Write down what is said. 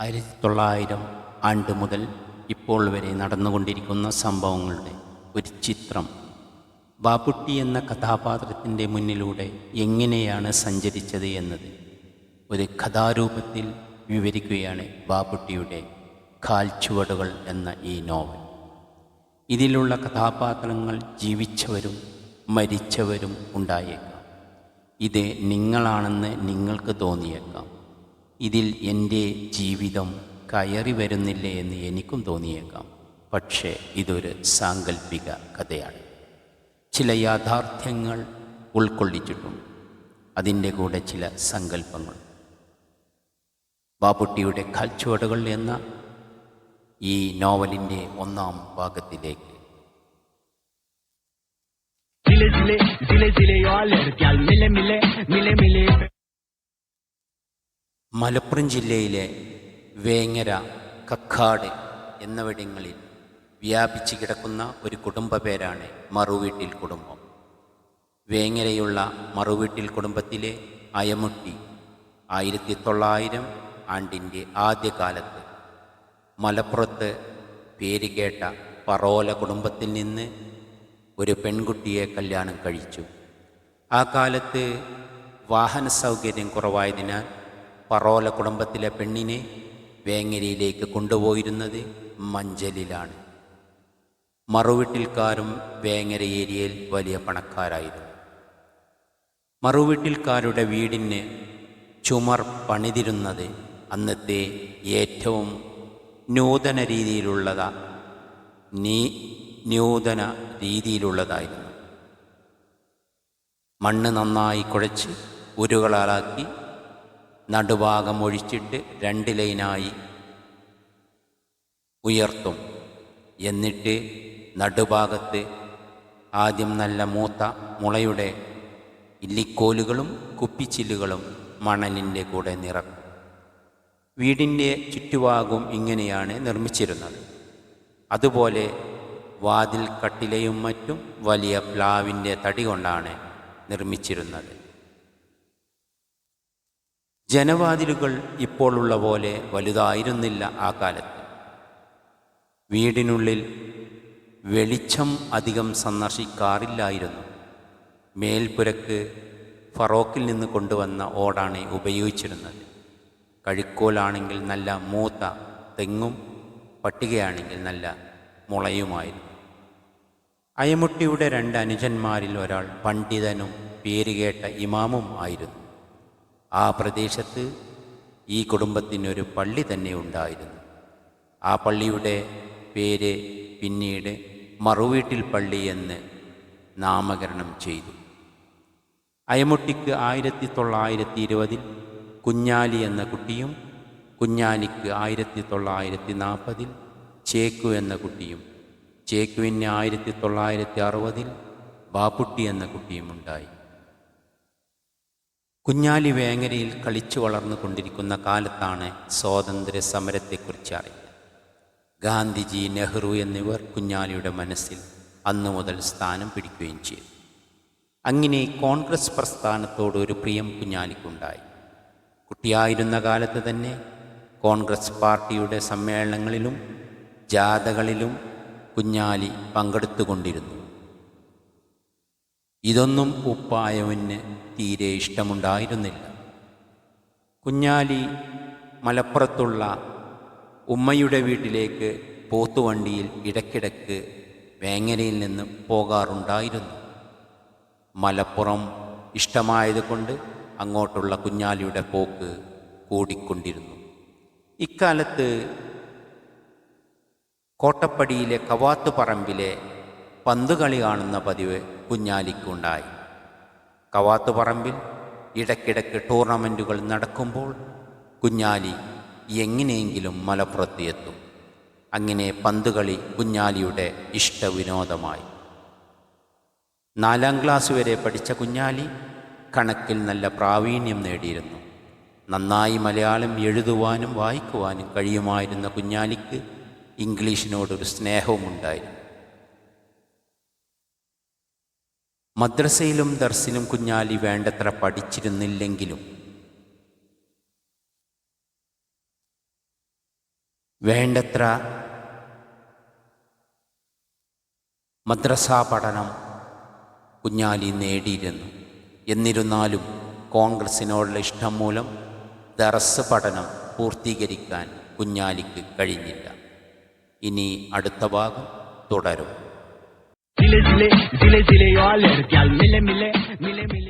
ആയിരത്തി തൊള്ളായിരം ആണ്ട് മുതൽ ഇപ്പോൾ വരെ നടന്നുകൊണ്ടിരിക്കുന്ന സംഭവങ്ങളുടെ ഒരു ചിത്രം. ബാപ്പുട്ടി എന്ന കഥാപാത്രത്തിന്റെ മുന്നിലൂടെ എങ്ങനെയാണ് സഞ്ചരിച്ചത് എന്നത് ഒരു കഥാരൂപത്തിൽ വിവരിക്കുകയാണ് ബാപ്പുട്ടിയുടെ കാൽച്ചുവടുകൾ എന്ന ഈ നോവൽ. ഇതിലുള്ള കഥാപാത്രങ്ങൾ ജീവിച്ചവരും മരിച്ചവരും ഉണ്ടായേക്കാം. ഇത് നിങ്ങളാണെന്ന് നിങ്ങൾക്ക് തോന്നിയേക്കാം. ഇതിൽ എന്റെ ജീവിതം കയറി വരുന്നില്ലേ എന്ന് എനിക്കും തോന്നിയേക്കാം. പക്ഷേ ഇതൊരു സാങ്കല്പിക കഥയാണ്. ചില യാഥാർത്ഥ്യങ്ങൾ ഉൾക്കൊള്ളിച്ചിട്ടുണ്ട്. അതിന്റെ കൂടെ ചില സങ്കല്പങ്ങൾ. ബാബുട്ടിയുടെ കാൽച്ചുവടുകൾ എന്ന ഈ നോവലിന്റെ ഒന്നാം ഭാഗത്തിലേക്ക്. മലപ്പുറം ജില്ലയിലെ വേങ്ങര കക്കാട് എന്നിവിടങ്ങളിൽ വ്യാപിച്ചു കിടക്കുന്ന ഒരു കുടുംബ പേരാണ് മറുവീട്ടിൽ കുടുംബം. വേങ്ങരയുള്ള മറുവീട്ടിൽ കുടുംബത്തിലെ അയമുട്ടി ആയിരത്തി തൊള്ളായിരം ആണ്ടിന്റെ ആദ്യകാലത്ത് മലപ്പുറത്ത് പേരുകേട്ട പറോല കുടുംബത്തിൽ നിന്ന് ഒരു പെൺകുട്ടിയെ കല്യാണം കഴിച്ചു. ആ കാലത്ത് വാഹന സൗകര്യം കുറവായതിനാൽ പറോല കുടുംബത്തിലെ പെണ്ണിനെ വേങ്ങരയിലേക്ക് കൊണ്ടുപോയിരുന്നത് മഞ്ചലിലാണ്. മറുവീട്ടിൽക്കാരും വേങ്ങര ഏരിയയിൽ വലിയ പണക്കാരായിരുന്നു. മറുവീട്ടിൽക്കാരുടെ വീടിന് ചുമർ പണിതിരുന്നത് അന്നത്തെ ഏറ്റവും നൂതന രീതിയിലുള്ളതാ നീ നൂതന രീതിയിലുള്ളതായിരുന്നു. മണ്ണ് നന്നായി കുഴച്ച് ഉരുകളാക്കി നടുഭാഗം ഒഴിച്ചിട്ട് രണ്ട് ലൈനായി ഉയർത്തും. എന്നിട്ട് നടുഭാഗത്ത് ആദ്യം നല്ല മൂത്ത മുളയുടെ ഇല്ലിക്കോലുകളും കുപ്പിച്ചില്ലുകളും മണലിന്റെ കൂടെ നിറക്കും. വീടിന്റെ ചുറ്റുഭാഗവും ഇങ്ങനെയാണ് നിർമ്മിച്ചിരുന്നത്. അതുപോലെ വാതിൽ കട്ടിലയും മറ്റും വലിയ പ്ലാവിന്റെ തടി കൊണ്ടാണ് നിർമ്മിച്ചിരുന്നത്. ജനവാതിലുകൾ ഇപ്പോഴുള്ള പോലെ വലുതായിരുന്നില്ല ആ കാലത്ത്. വീടിനുള്ളിൽ വെളിച്ചം അധികം സന്ദർശിക്കാറില്ലായിരുന്നു. മേൽപ്പുരക്ക് ഫറോക്കിൽ നിന്ന് കൊണ്ടുവന്ന ഓടാണ് ഉപയോഗിച്ചിരുന്നത്. കഴിക്കോലാണെങ്കിൽ നല്ല മൂത്ത തെങ്ങും പട്ടികയാണെങ്കിൽ നല്ല മുളയുമായിരുന്നു. അയമുട്ടിയുടെ രണ്ട് അനുജന്മാരിൽ ഒരാൾ പണ്ഡിതനും പേരുകേട്ട ഇമാമും ആയിരുന്നു. ആ പ്രദേശത്ത് ഈ കുടുംബത്തിനൊരു പള്ളി തന്നെ ഉണ്ടായിരുന്നു. ആ പള്ളിയുടെ പേര് പിന്നീട് മറുവീട്ടിൽ പള്ളി എന്ന് നാമകരണം ചെയ്തു. അയമുട്ടിക്ക് ആയിരത്തി തൊള്ളായിരത്തി ഇരുപതിൽ കുഞ്ഞാലി എന്ന കുട്ടിയും കുഞ്ഞാലിക്ക് ആയിരത്തി തൊള്ളായിരത്തി നാൽപ്പതിൽ ചേക്കു എന്ന കുട്ടിയും ചേക്കുവിന് ആയിരത്തി തൊള്ളായിരത്തി അറുപതിൽ ബാപ്പുട്ടി എന്ന കുട്ടിയും ഉണ്ടായി. കുഞ്ഞാലി വേങ്ങരയിൽ കളിച്ചു വളർന്നു കൊണ്ടിരിക്കുന്ന കാലത്താണ് സ്വാതന്ത്ര്യ സമരത്തെക്കുറിച്ച് അറിയുന്നത് ഗാന്ധിജി നെഹ്റു എന്നിവർ കുഞ്ഞാലിയുടെ മനസ്സിൽ അന്നു മുതൽ സ്ഥാനം പിടിക്കുകയും ചെയ്തു. അങ്ങനെ കോൺഗ്രസ് പ്രസ്ഥാനത്തോട് ഒരു പ്രിയം കുഞ്ഞാലിക്കുണ്ടായി. കുട്ടിയായിരുന്ന കാലത്ത് തന്നെ കോൺഗ്രസ് പാർട്ടിയുടെ സമ്മേളനങ്ങളിലും ജാഥകളിലും കുഞ്ഞാലി പങ്കെടുത്തുകൊണ്ടിരുന്നു. ഇതൊന്നും ഉപ്പായവന് തീരെ ഇഷ്ടമുണ്ടായിരുന്നില്ല. കുഞ്ഞാലി മലപ്പുറത്തുള്ള ഉമ്മയുടെ വീട്ടിലേക്ക് പോത്തുവണ്ടിയിൽ ഇടയ്ക്കിടയ്ക്ക് വേങ്ങരയിൽ നിന്ന് പോകാറുണ്ടായിരുന്നു. മലപ്പുറം ഇഷ്ടമായതുകൊണ്ട് അങ്ങോട്ടുള്ള കുഞ്ഞാലിയുടെ പോക്ക് കൂടിക്കൊണ്ടിരുന്നു. ഇക്കാലത്ത് കോട്ടപ്പടിയിലെ കവാത്ത് പന്തുകളി കാണുന്ന പതിവ് കുഞ്ഞാലിക്കുണ്ടായി. കവാത്തുപറമ്പിൽ ഇടയ്ക്കിടയ്ക്ക് ടൂർണമെന്റുകൾ നടക്കുമ്പോൾ കുഞ്ഞാലി എങ്ങനെയെങ്കിലും മലപ്പുറത്ത് എത്തും അങ്ങനെ പന്തുകളി കുഞ്ഞാലിയുടെ ഇഷ്ടവിനോദമായി. നാലാം ക്ലാസ് വരെ പഠിച്ച കുഞ്ഞാലി കണക്കിൽ നല്ല പ്രാവീണ്യം നേടിയിരുന്നു. നന്നായി മലയാളം എഴുതുവാനും വായിക്കുവാനും കഴിയുമായിരുന്ന കുഞ്ഞാലിക്ക് ഇംഗ്ലീഷിനോടൊരു സ്നേഹവുമുണ്ടായിരുന്നു. മദ്രസയിലും ദർസിലും കുഞ്ഞാലി വേണ്ടത്ര പഠിച്ചിരുന്നില്ലെങ്കിലും. വേണ്ടത്ര മദ്രസ പഠനം കുഞ്ഞാലി നേടിയിരുന്നു. എന്നിരുന്നാലും കോൺഗ്രസിനോടുള്ള ഇഷ്ടം മൂലം ദർസ് പഠനം പൂർത്തീകരിക്കാൻ കുഞ്ഞാലിക്ക് കഴിഞ്ഞില്ല. ഇനി അടുത്ത ഭാഗം തുടരും. Zile zile, zile zile eu alerg Iar mile mile, mile mile